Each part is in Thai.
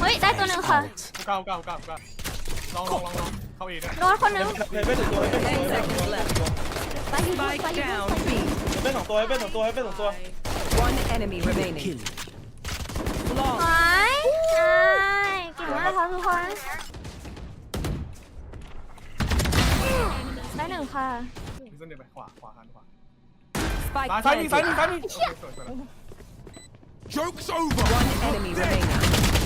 เฮ้ย ได้ตัวหนึ่งค่ะ เก้าเก้าเก้าเก้าลองลองลองลองเข้าเองนะโดนคนหนึงเฮเบ้นถึงตัวเฮเบ้นถึง10ตัว seconds left. ไปอยู่ด้วยไป Spike อยู่ด้วย down B. เฮเบ้นสองตัวเฮเบ้นสองตัวเฮเบ้นสองตัว One enemy remaining. ไป Long. ใช่เก่งมากครับทุกคนได้หนึ่งค่ะ มีเส้นเดียวไปขวาขวาหันขวา Spike ซ้ายซ้ายมีซ้าย planted. มีซ้ายมีโอเคสวยสวย Joke's over! One enemy remaining.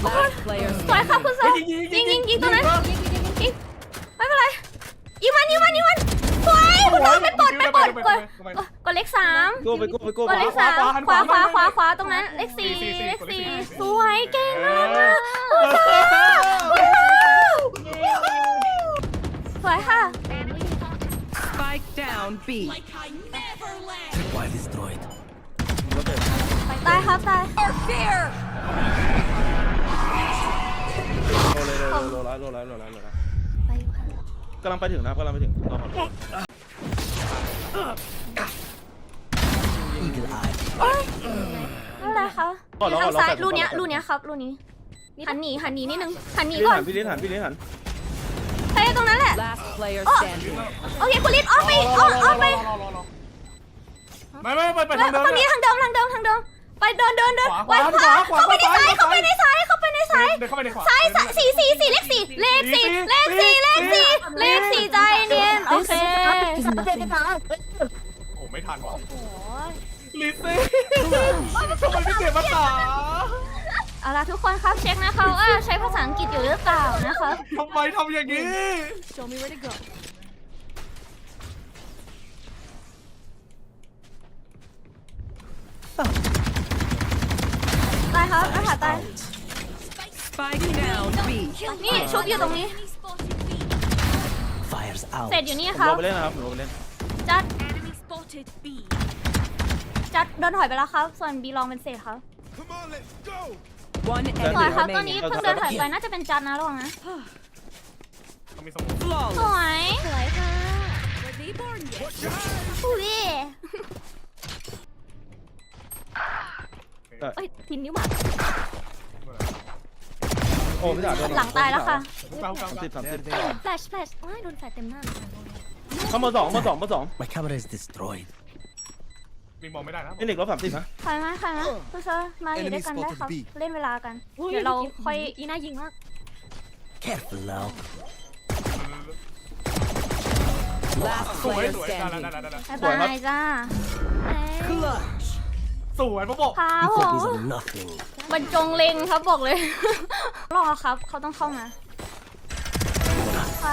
Last player สวยค่ะคุณสาวยิยิงงยิยิงงยิยิงงยิงตัวนั้นยิยิงงยิงยิงยิงไม่เป็นไรยิงมันยิงมันยิงมันสวยคุณน้องเป็นปลดเป็นปลดกดกดเลขสามโก้ไปโก้ไปโก้กดเลขสามขวาขวาขวาขวาตรงนั้นเลขสี่เลขสี่สวยเก่งมากค่ะสวยค่ะ Spike down B. Why destroyed? ตายครับตาย โลเลยโลโลละโลละโลละโลละไปอยู่ค่ะกำลังไปถึงนะกำลังไปถึงรอก่อน Eagle eye. โอ๊ยไม่เป็นไรค่ะทางซ้ายรูเนี้ยรูเนี้ยครับรูนี้หันหนีหันหนีนิดนึงหันหนีพี่ก่อหันนพี่ลิ้นหันพี่ลิ้นหันใช่ตรงนั้นแหละ Last player Oh. standing. โอเคคุณลิศออกไปออกออกไปรอรอรอไม่ไม่ไปไปแล้ทาวงเดิมฝั่งนี้ทางเดิมทางเดิมทางเดิม ไปเดินเดินเดินขวาไว้ขวาขวาเข้าไปในขวาซ้ายขวาเข้าไปในซ้ายเข้าไปในซ้ายเดินเข้าไปในขวา ซ้ายซ้ายสี่สี่สี่เลขสี่เลขสี่เลขสี่เลขสี่เลขสี่ใจเนียนโอเคโอ้ไม่ทันว่ะโอ้ยลิซี่ทำไมไม่เก็บภาษาเอาล่ะทุกคนครับเช็คนะคะว่าใช้ภาษาอังกฤษอยู่หรือเปล่านะคะทำไมทำอย่างนี้ Show me where to go ตายครับอาหารตาย Spike down B. นี่ชุบอยู่ตรงนี้ Fires out. เสร็จอยู่นี่ผมครัโลบไปเล่นนะครับผมโลไปเล่นจัดจัดเดินถอยไปแล้วครับ ส่วนบีลองเป็นเศษครับ Come on, let's go! One ถอย enemy ครับตัวนี้ remaining. เพิ่งเดินถอยไปน่าจะเป็นจัดนะระวังนะต้องมีสมุนส Flawless. วย สวยค่ะ Watch your hands! อุ้ยเอ้ย ทินนิ้วหมาโอ้พี่จ๋าโดนหลังตายแล้วค่ะเก้าเก้าสามสิบเก้าสามสิบแฟลชแฟลชว้ายโดนแฟลชเต็มหน้าเข้ามาสองมาสองมาสอง My camera is destroyed. มีมองไม่ได้นะนี่หนึ่งลบสามสิบนะถอยมาค่ะนะคุณเซอร์มาอยู่ด้วยกันได้ครับเล่นเวลากัน เดี๋ยวเราค่อยอีน่ายิงมาก Careful now. Last สวย player สวยได้ได้ standing. ได้ได้บ๊ายบายจ้าเอ้ย Clutch. สวยพ่อบอกพา You ผ thought ม this was nothing. บรรจงเล็งครับบอกเลย รอครับเขาต้องเข้ามาไป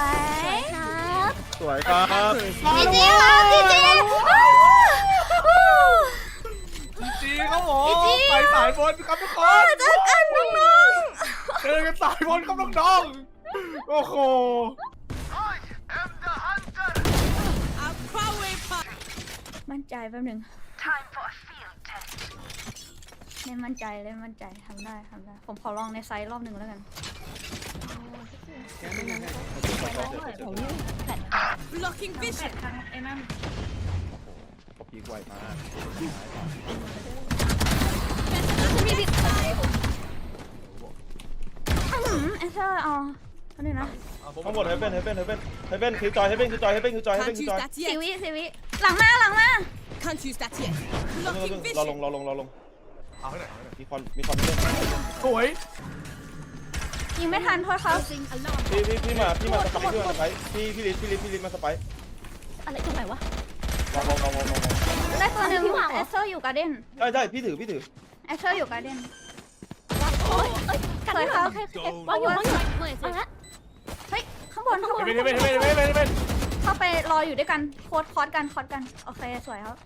ครับสวยครับจีจีครับจีจีจีครับผมจีไปสายบนครับทุกคนเจอกันน้องเจอกันสายบนครับน้องๆโอ้โหๆมั่นใจแป๊บหนึง เล่นมั่นใจเล่นมั่นใจทำได้ทำได้ ผมขอลองในไซส์รอบหนึ่งแล้วกัน blocking vision ไอ้นั่นพีกไวมากมีบิดอืมเอเธอร์เอาเอาหนึ่งนะข้างบนเฮเบ้นเฮเบ้นเฮเบ้นเฮเบ้นคิวจอยเฮเบ้นคิวจอยเฮเบ้นคิวจอยเฮเบ้น Can't คิว use จอย that สิ yet. วิสิวิหลังมาหลังมา Can't use that yet. รอ Blocking ลง vision. รอลงรอลง เอาให้หน่อยเอาให้หน่อยมีคอนมีคอนเล่นสวยยิงไม่ทันโทษครับพี่พี่พี่มาพี่มาสไปพี่มาสไปพี่พี่ลิสพี่ลิสพี่ลิสมาสไปอะไรตรงไหนวะลองลองลองลองลองได้ตัวหนึ่งเอเธอร์อยู่การ์เด้นใช่ใช่พี่ถือพี่ถือเอเธอร์อยู่การ์เด้นสวยครับวางอยู่วางอยู่เอาละเฮ้ยข้างบนข้างบนเฮ้ยเฮ้ยเฮ้ยเฮ้ยเฮ้ยเฮ้ยเข้าไปรออยู่ด้วยกันโคตรคอร์สกันคอร์สกันโอเคสวยครับ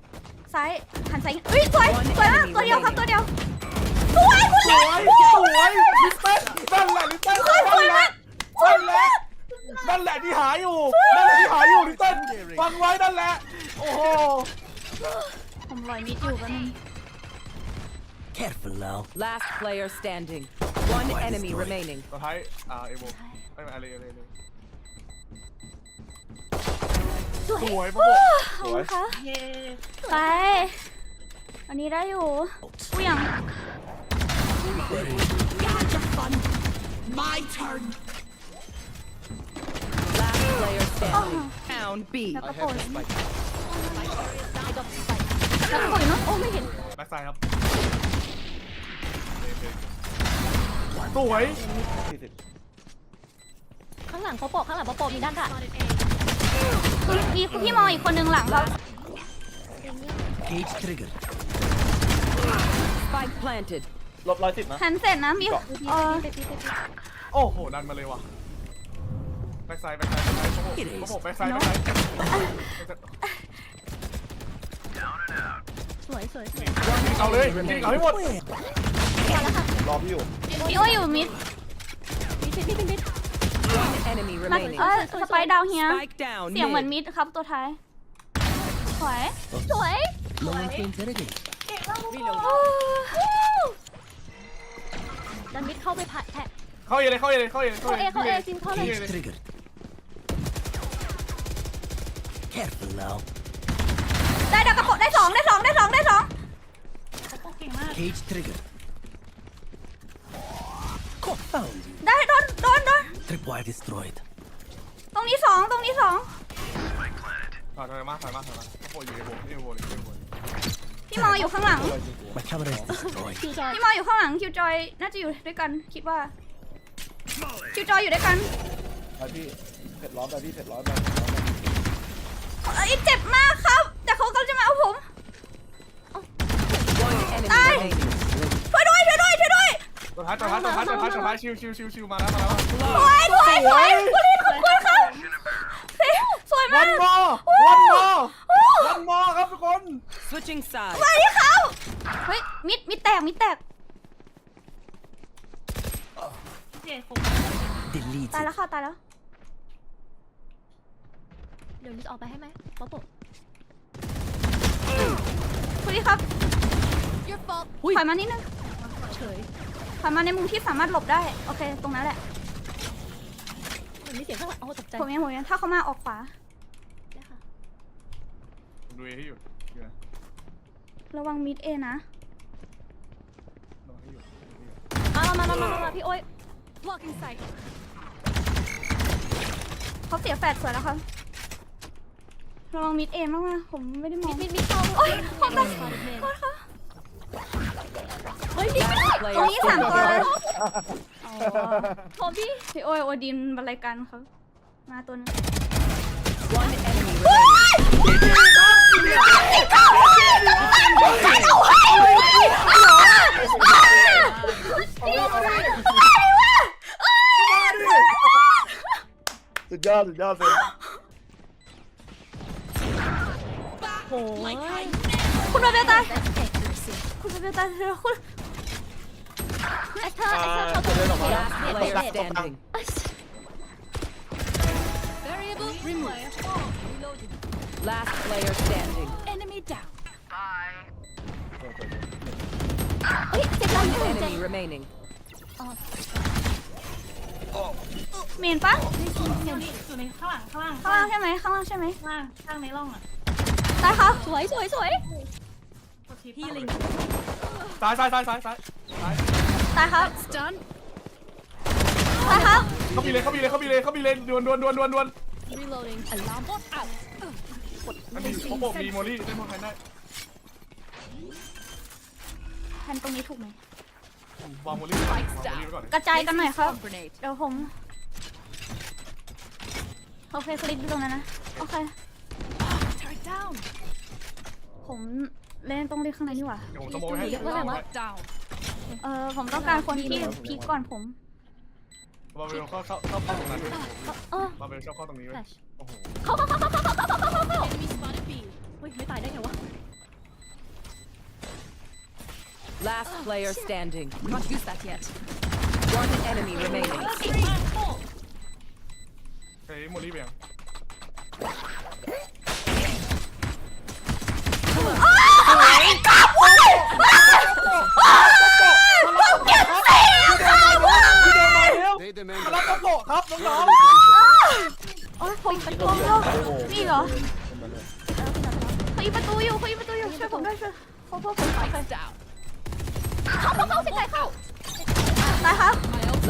ซ้ายหันซ้ายเฮ้ยสวยสวยมากตัวเดียวครับตัวเดียวสวยคุณสเล็วยกสวยลิสเต้นนั่นแหละลิสเต้นสวยมากสวยมากนั่นแหละที่หาอยู่นั่นแหละที่หาอยู่ลิสเต้นฟังไว้นั่นแหละ โอ้โห ผมลอยมิดอยู่แป๊บนึง Careful now. Last player standing. One enemy remaining. ตัวท้ายอ่าเอโวไม่ไม่อะไรอะไรเลย สวยสวยพ่อบอกขอบคุณค่ะไป อันนี้ได้อยู่อุ้ยยัง Last player standing. Down B. แล้วก็โปรยแล้วก็โปรยเนาะโอ้ไม่เห็นแบ็คไซด์ครับสวยสี่สิบข้างหลังเขาโปะข้างหลังเขาโปะมีด้าน ค่ะมีพี่มองอีกคนนึงหลังครับ Cage trigger. Spike planted. ลบร้อยสิบนะ หันเสร็จนะมีเออโอ้โห ดันมาเลยว่ะแบ็คไซด์แบ็คไซด์แบ็คไซด์เขาบอกแบ็คไซด์แบ็คไซด์สวยสวยเอาเลยยิงเอาให้หมด รอพี่อยู่พี่โอ้ยอยู่มิด One enemy มา remaining. เออสไปดาวเฮีย Spike down. เสียงเหมือน Mid. มิดครับตัวท้าย สวย สวย No one to interrogate. ดันมิดเข้าไปผัดแทะเข้าเอเลยเข้าเอเลยเข้าเอเลยเข้าเข้าเอเข้าเอจินเข้าเลย Cage trigger. Careful now. ได้ดาวกระโปะได้สองได้สองได้สองได้สอง Cage trigger. Confound you. ได้โดนโดนโดน Tripwire destroyed. ตรงนี้สองตรงนี้สองถอยถอยมาถอยมาถอยมาเขาโผล่อยู่ในวงนี่วงนี่วงพี่มออยู่ข้างหลัง My camera is destroyed. พี่มออยู่ข้างหลังคิวจอยน่าจะอยู่ด้วยกันคิดว่าคิวจอยอยู่ด้วยกันไปพี่เผ็ดร้อนไปพี่เผ็ดร้อนไปเอ้ยเจ็บมากครับ แต่เขากำลังจะมาเอาผม One enemy Ay. remaining. ตัวท้ายตัวท้ายตัวท้ายตัวท้ายตัวท้ายชิวชิวชิวชิวมาแล้วมาแล้วสวยสวยสวยคุณลินขอบคุณครับสวยวัมากนมอวันมอวันมอครับทุกคน Switching sides. สวัสดีครับเฮ้ยมิดมิดแตกมิดแตก Delete ตายแล้วค่ะตายแล้ว เดี๋ยวมิดออกไปให้ไหมป๊อปโปคุณลินครับถอยมานิดนึงเฉย ถอยมาในมุมที่สามารถหลบได้ โอเค ตรงนั้นแหละ มันมีเสียงข้างหลังโอ้ตกใจผมยังผมยังถ้าเขามาออกขวา ได้ค่ะผมดูเอให้อยู่อยู่นะระวังมิดเอนะระวังให้อยู่เอามามามามามาพี่โอ้ย blocking sight เขาเสียแฟดสวยแล้วครับระวังมิดเอมากนะผมไม่ได้มองมิดมิดเข้าโอ๊ยผมตายเฮ้ยพี่ไม่ได้ Player ตรงนี้สามตัว standing. โทษพี่พี่โอ้ยโอดินบรรลัยกันครับมาตัวนึง One enemy remaining. สุดยอดสุดยอดเลยโอ้ยคุณมาเบลตายคุณมาเบลตายเธอคุณไอ้ เธออ่าไอ้เธอเขาจะเดินออกมา Last player standing. variable remote Last player standing. enemy down เฮ้ยเจ็บแล้ว One เจ็บ enemy remaining. เมนปะอยู่นี่อยู่ในข้างหลังข้างล่างข้างล่างใช่ไหมข้างล่างใช่ไหมข้างล่างข้างในร่องอะตายครับสวยสวยสวยกดทีพี่ลิงซ้ายซ้ายซ้ายซ้ายซ้ายซ้าย ตายครับ done ตายครับ เขามีเลยเขามีเลยเขามีเลยเขามีเลยดวนดวนดวนดวนดวน reloading alarm bot out อันนี้เขาบอกมีโมลี่ได้หมดใครได้แทนตรงนี้ถูกไหม วางโมลี่ไว้ก่อนวางโมลี่ไว้ก่อนกระจายกันหน่อยครับ grenade เดี๋ยวผม โอเคคลิกดูตรงนั้นนะ โอเค turn down ผมเล่นตรงเล่นข้างในนี่หว่า เดี๋ยวผมจะโมไว้ให้เยอะมากวะ Down. เออผมต้องการคนที่พีคก่อนผมบาเบลเข้าเข้าเข้าเข้าตรงนั้นด้วยเออบาเบลชอบเข้าตรงนี้ไว้ flash โอ้โหเข้าเข้าเข้าเข้าเข้าเข้าเข้าเข้าเข้า enemy spotted B เฮ้ยไม่ตายได้ไงวะ Last player standing. Not used that yet. One enemy remaining. ใช้โมลี่ไปยัง They demand รับกระโปะครับน้อง โอ้ยผมเป็นตัวโยกนี่เหรอเขายิงประตูอยู่เขายิงประ ตูอยู่ช่วยผมด้วยช่วยเขาพวกผมไป down เข้าเข้าเข้าสิใจเข้าอะไรคะ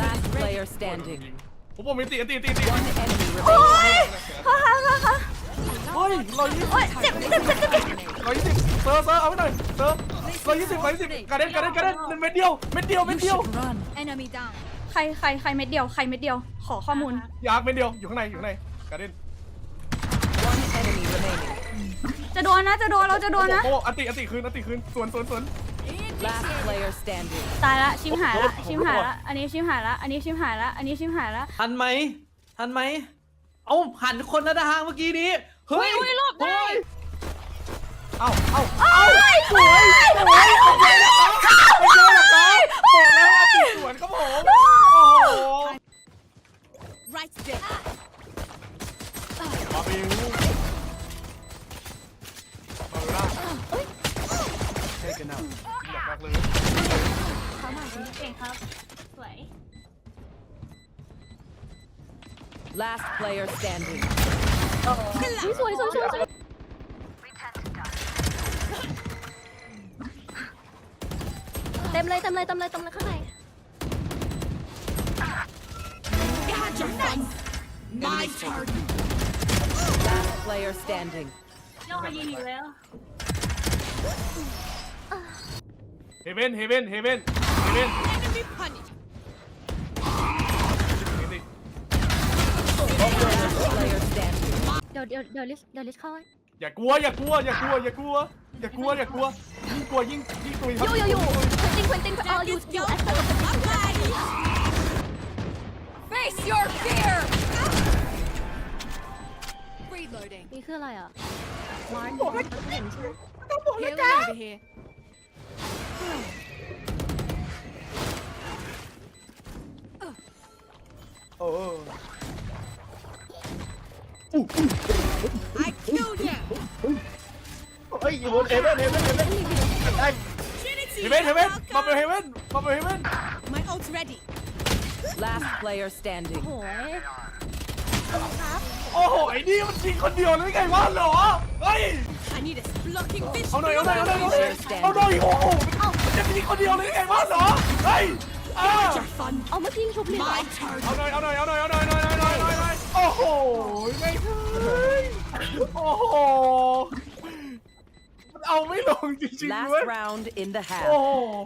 Last player standing. ผมบอกมีตีตีตีตี One enemy โอ้ remaining. ยค่ะค่ะค่ะค่ะเฮ้ยร้อยยี่สิบโอ้ยเจ็บเจ็บเจ็บเจ็บเจ็บร้อยยี่สิบเซอร์เซอร์เอาไปหน่อยเซอร์ร้อยยี่สิบร้อยยี่สิบกระเด็นกระเด็นกระเด็นเม็ดเดียวเม็ดเดียวเม็ดเดียว Enemy down. ใครใครใครเม็ดเดียวใครเม็ดเดียว ขอข้อมูลยากเม็ดเดียวอยู่ข้างในอยู่ข้างในกระเด็น One enemy remaining. จะโดนนะจะโดนเราจะโดนนะ โอ้อันติอันติคืนอันติคืนสวนสวนสวน Last player standing. ตายละชิมหายละชิมหายละอันนี้ชิมหายละอันนี้ชิมหายละอันนี้ชิมหายละ ทันไหมทันไหมเอ้าหันคนละทางเมื่อกี้นี้เฮ้ยอุ้ยหลบได้ เอ้าเอ้าโอ้ยสวยสวย เต็มเลยเต็มเลยข้างใน My turn. Last player standing. ย่องมายิงอีกแล้ว เฮเว่นเฮเว่นเฮเว่นเฮเว่น Enemy punished. Last player standing. เดี๋ยวเดี๋ยวเดี๋ยวลิสเดี๋ยวลิสเข้าให้อย่ากลัว อย่ากลัว อย่ากลัว อย่ากลัว อย่ากลัว อย่ากลัว ยิ่งกลัวยิ่งยิ่งตุยครับ อยู่อยู่อยู่ควินตินควินตินเอออยู่อยู่แอสเตอร์ Face your fear. Reloading. นี่คืออะไรอะ Healing over here. โอ้ I killed him. เฮ้ยอยู่บนเอเว่นเอเว่นเอเว่นได้ Trinity. เฮเว่นเฮเว่น welcome. มาเป็นเฮเว่นมาเป็นเฮเว่น My ult's ready. Last player standing. โอ้ยโอ้โห ไอ้นี่มันยิงคนเดียวเลยไงวะเหรอ เฮ้ย I need a blocking vision. เอาหน่อยเอาหน่อยเอาหน่อยเอาหน่อยโอ้โหมันจะยิงคนเดียวเลยไงวะเหรอ เฮ้ยอ่า Fun. เอาเมื่อกี้ชุบเลยเหรอ My turn. เอาหน่อยเอาหน่อยเอาหน่อยเอาหน่อยเอาหน่อยเอาหน่อยเอาหน่อยโอ้โหไม่ใช่โอ้โหมันเอาไม่ลงจริงๆ Last ด้วย round in the โอ้ half. โห